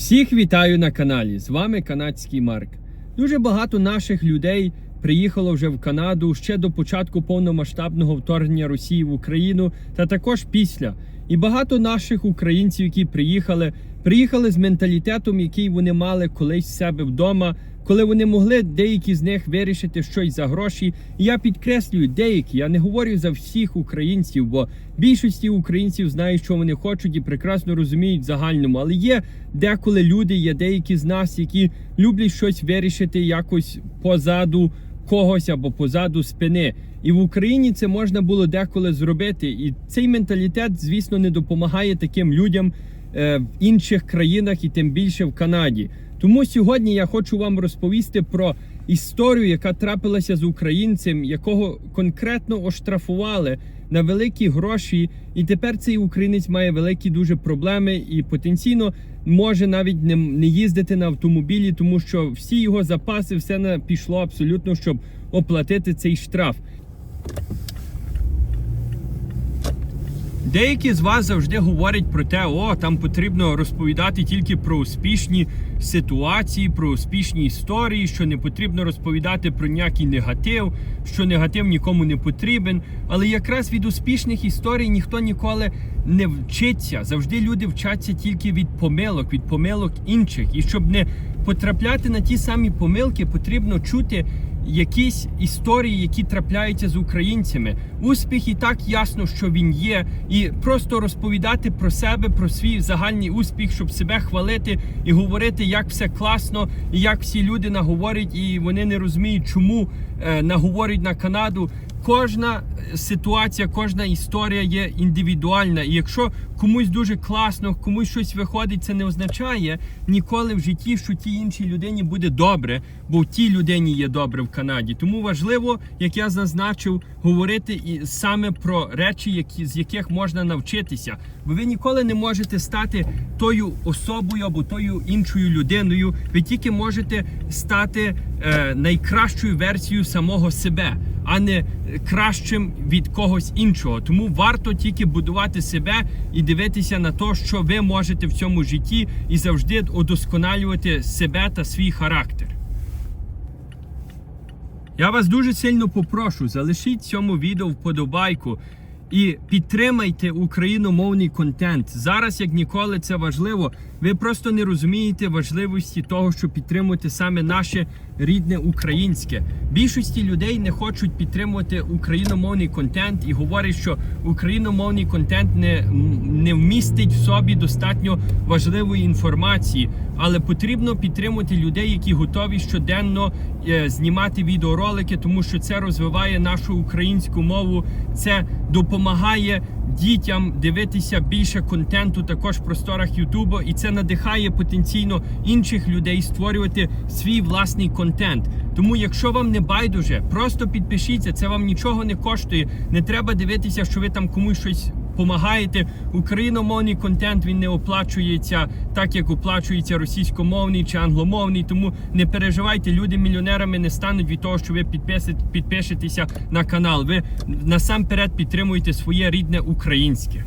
Всіх вітаю на каналі. З вами канадський Марк. Дуже багато наших людей приїхало вже в Канаду ще до початку повномасштабного вторгнення Росії в Україну, та також після. І багато наших українців, які приїхали, приїхали з менталітетом, який вони мали колись в себе вдома, коли вони могли деякі з них вирішити щось за гроші. І я підкреслюю деякі. Я не говорю за всіх українців, бо більшості українців знають, що вони хочуть і прекрасно розуміють в загальному. Але є деколи люди, є деякі з нас, які люблять щось вирішити якось позаду когось або позаду спини. І в Україні це можна було деколи зробити. І цей менталітет, звісно, не допомагає таким людям в інших країнах і тим більше в Канаді. Тому сьогодні я хочу вам розповісти про історію, яка трапилася з українцем, якого конкретно оштрафували на великі гроші. І тепер цей українець має великі дуже проблеми і потенційно може навіть не, не їздити на автомобілі, тому що всі його запаси, все на пішло абсолютно, щоб оплатити цей штраф. Деякі з вас завжди говорять про те, о, там потрібно розповідати тільки про успішні ситуації, про успішні історії, що не потрібно розповідати про ніякий негатив, що негатив нікому не потрібен. Але якраз від успішних історій ніхто ніколи не вчиться. Завжди люди вчаться тільки від помилок, від помилок інших. І щоб не потрапляти на ті самі помилки, потрібно чути якісь історії, які трапляються з українцями. Успіх і так ясно, що він є, і просто розповідати про себе, про свій загальний успіх, щоб себе хвалити і говорити, як все класно, і як всі люди наговорять, і вони не розуміють, чому е, наговорять на Канаду. Кожна ситуація, кожна історія є індивідуальна. І якщо комусь дуже класно, комусь щось виходить, це не означає ніколи в житті, що тій іншій людині буде добре, бо в тій людині є добре в Канаді. Тому важливо, як я зазначив, говорити і саме про речі, які з яких можна навчитися. Бо ви ніколи не можете стати тою особою або тою іншою людиною. Ви тільки можете стати е, найкращою версією самого себе а не кращим від когось іншого. Тому варто тільки будувати себе і дивитися на те, що ви можете в цьому житті, і завжди удосконалювати себе та свій характер. Я вас дуже сильно попрошу, залишіть цьому відео вподобайку і підтримайте україномовний контент. Зараз, як ніколи, це важливо. Ви просто не розумієте важливості того, щоб підтримувати саме наше рідне українське. Більшості людей не хочуть підтримувати україномовний контент і говорять, що україномовний контент не, не вмістить в собі достатньо важливої інформації. Але потрібно підтримувати людей, які готові щоденно е, знімати відеоролики, тому що це розвиває нашу українську мову, це допомагає дітям дивитися більше контенту також в просторах Ютубу, і це надихає потенційно інших людей створювати свій власний контент. Тому, якщо вам не байдуже, просто підпишіться, це вам нічого не коштує. Не треба дивитися, що ви там комусь щось допомагаєте. Україномовний контент він не оплачується так, як оплачується російськомовний чи англомовний. Тому не переживайте, люди мільйонерами не стануть від того, що ви підпишетеся на канал. Ви насамперед підтримуєте своє рідне українське.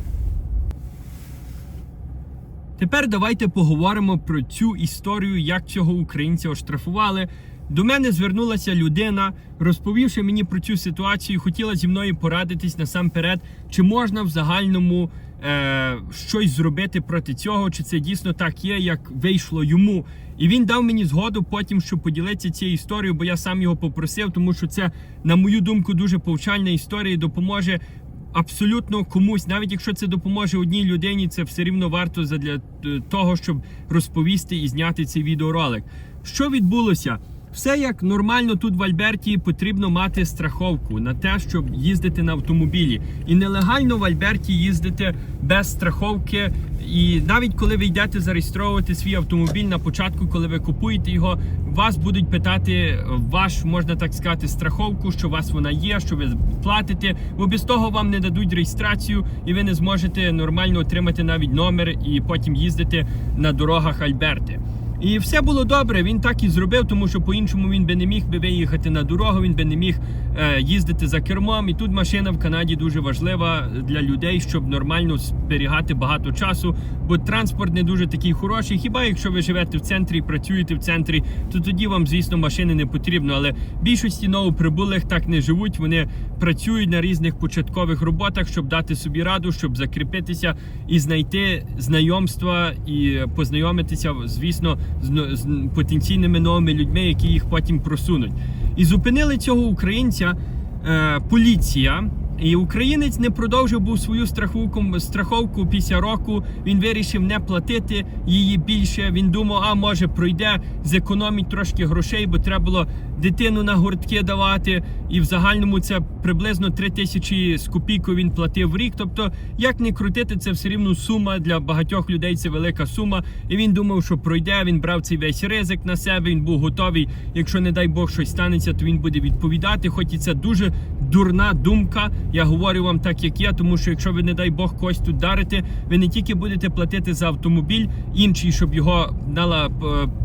Тепер давайте поговоримо про цю історію, як цього українця оштрафували. До мене звернулася людина, розповівши мені про цю ситуацію, хотіла зі мною порадитись насамперед, чи можна в загальному е, щось зробити проти цього, чи це дійсно так є, як вийшло йому. І він дав мені згоду потім, щоб поділитися цією історією, бо я сам його попросив, тому що це, на мою думку, дуже повчальна історія і допоможе. Абсолютно комусь, навіть якщо це допоможе одній людині, це все рівно варто для того, щоб розповісти і зняти цей відеоролик. Що відбулося? Все як нормально тут в Альберті потрібно мати страховку на те, щоб їздити на автомобілі. І нелегально в Альберті їздити без страховки. І навіть коли ви йдете зареєстровувати свій автомобіль на початку, коли ви купуєте його, вас будуть питати ваш, можна так сказати, страховку, що у вас вона є, що ви платите, бо без того вам не дадуть реєстрацію, і ви не зможете нормально отримати навіть номер і потім їздити на дорогах Альберти. І все було добре. Він так і зробив, тому що по-іншому він би не міг би виїхати на дорогу, він би не міг е, їздити за кермом. І тут машина в Канаді дуже важлива для людей, щоб нормально зберігати багато часу. Бо транспорт не дуже такий хороший. Хіба якщо ви живете в центрі працюєте в центрі, то тоді вам, звісно, машини не потрібно. Але більшості новоприбулих так не живуть. Вони працюють на різних початкових роботах, щоб дати собі раду, щоб закріпитися і знайти знайомства і познайомитися, звісно, з, з потенційними новими людьми, які їх потім просунуть. І зупинили цього українця е, поліція. І українець не продовжив був свою страховку, страховку після року. Він вирішив не платити її більше. Він думав, а може пройде, зекономить трошки грошей, бо треба було дитину на гуртки давати. І в загальному це приблизно 3 тисячі з копійкою він платив в рік. Тобто, як не крутити, це все рівно сума для багатьох людей. Це велика сума. І він думав, що пройде. Він брав цей весь ризик на себе. Він був готовий. Якщо не дай Бог щось станеться, то він буде відповідати. Хоч і це дуже дурна думка. Я говорю вам так, як є, тому що якщо ви, не дай Бог, когось тут дарите, ви не тільки будете платити за автомобіль інший, щоб його дала е,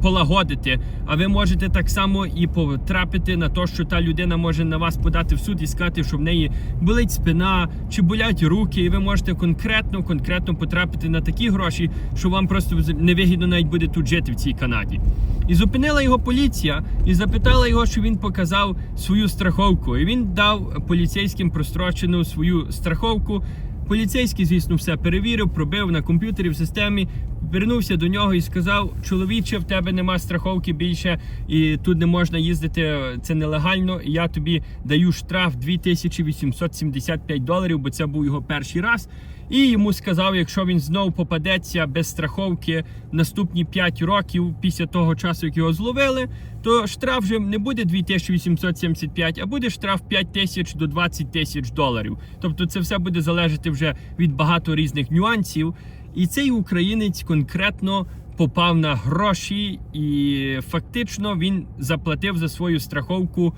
полагодити, а ви можете так само і потрапити на те, що та людина може на вас подати в суд і сказати, що в неї болить спина чи болять руки, і ви можете конкретно, конкретно потрапити на такі гроші, що вам просто невигідно навіть буде тут жити в цій Канаді. І зупинила його поліція і запитала його, що він показав свою страховку. І він дав поліцейським прострочену свою страховку. Поліцейський, звісно, все перевірив, пробив на комп'ютері в системі. Вернувся до нього і сказав: чоловіче, в тебе нема страховки більше, і тут не можна їздити. Це нелегально. І я тобі даю штраф 2875 доларів, бо це був його перший раз. І йому сказав, якщо він знову попадеться без страховки наступні 5 років після того часу, як його зловили, то штраф вже не буде 2875, а буде штраф 5 тисяч до 20 тисяч доларів. Тобто це все буде залежати вже від багато різних нюансів. І цей українець конкретно попав на гроші, і фактично він заплатив за свою страховку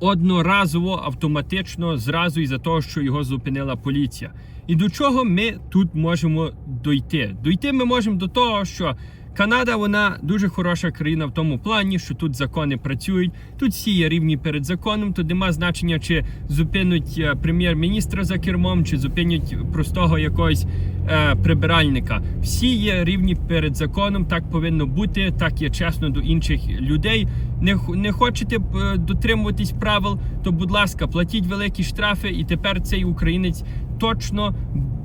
одноразово, автоматично, зразу із-за того, що його зупинила поліція. І до чого ми тут можемо дойти? Дойти ми можемо до того, що Канада вона дуже хороша країна в тому плані, що тут закони працюють, тут всі є рівні перед законом. Тут нема значення, чи зупинуть е, прем'єр-міністра за кермом, чи зупинять простого якогось е, прибиральника. Всі є рівні перед законом. Так повинно бути. Так є чесно до інших людей. Не, не хочете е, дотримуватись правил, то будь ласка, платіть великі штрафи, і тепер цей українець точно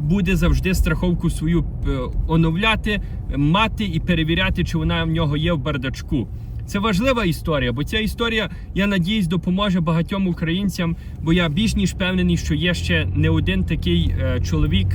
буде завжди страховку свою е, оновляти, мати і перевіряти, чи вона в нього є в бардачку. Це важлива історія, бо ця історія, я надіюсь, допоможе багатьом українцям, бо я більш ніж впевнений, що є ще не один такий е, чоловік,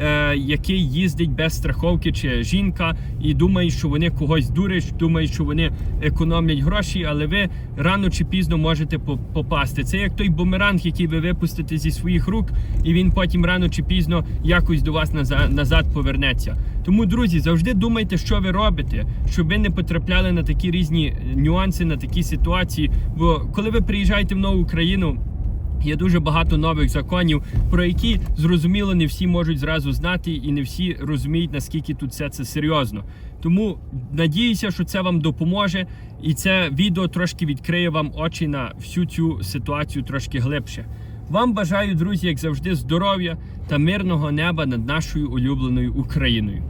е, який їздить без страховки, чи жінка, і думає, що вони когось дурять, думає, що вони економлять гроші, але ви рано чи пізно можете попасти. Це як той бумеранг, який ви випустите зі своїх рук, і він потім рано чи пізно якось до вас наза- назад повернеться. Тому, друзі, завжди думайте, що ви робите, щоб ви не потрапляли на такі різні нюанси, на такі ситуації. Бо коли ви приїжджаєте в нову країну. Є дуже багато нових законів, про які зрозуміло не всі можуть зразу знати, і не всі розуміють, наскільки тут все це серйозно. Тому надіюся, що це вам допоможе, і це відео трошки відкриє вам очі на всю цю ситуацію трошки глибше. Вам бажаю, друзі, як завжди, здоров'я та мирного неба над нашою улюбленою Україною.